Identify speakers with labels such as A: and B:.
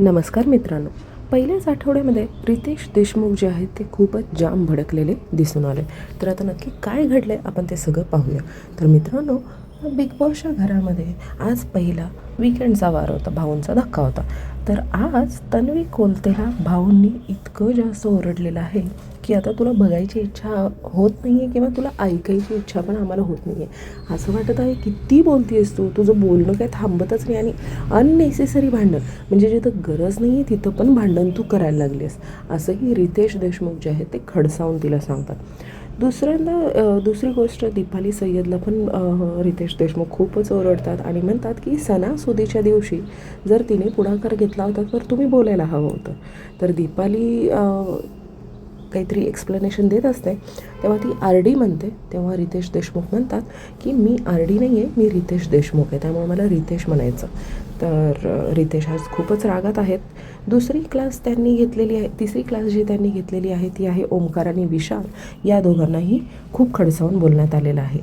A: नमस्कार मित्रांनो. पहिल्याच आठवड्यामध्ये रितेश देशमुख जे आहेत ते खूपच जाम भडकलेले दिसून आले. तर आता नक्की काय घडलं आहे आपण ते सगळं पाहूया. तर मित्रांनो बिग बॉसच्या घरामध्ये आज पहिला विकेंडचा वार होता भाऊंचा धक्का होता. तर आज तन्वी कोलतेला भाऊंनी इतकं जास्त ओरडलेलं आहे की आता तुला बघायची इच्छा होत नाही आहे किंवा तुला ऐकायची इच्छा पण आम्हाला होत नाही आहे असं वाटत आहे किती बोलती आहेस तू? तुझं बोलणं काय थांबतच नाही आणि अननेसेसरी भांडण. म्हणजे जिथं गरज नाही आहे तिथं पण भांडण तू करायला लागलीस असंही रितेश देशमुख जे आहेत ते खडसावून तिला सांगतात. दुसऱ्यांदा दुसरी गोष्ट दीपाली सय्यदला पण रितेश देशमुख खूपच ओरडतात आणि म्हणतात की सणासुदीच्या दिवशी जर तिने पुढाकार घेतला होता तर तुम्ही बोलायला हवं होतं. तर दीपाली काहीतरी एक्सप्लेनेशन देत असते तेव्हा ती आर डी म्हणते. तेव्हा रितेश देशमुख म्हणतात की मी आर डी नाही आहे मी रितेश देशमुख आहे. त्यामुळे मला रितेश म्हणायचं. तर रितेश आज खूपच रागात आहेत. दुसरी क्लास त्यांनी घेतलेली आहे तिसरी क्लास जी त्यांनी घेतलेली आहे ती आहे ओमकार आणि विशाल. या दोघांनाही खूप खडसावून बोलण्यात आलेलं आहे.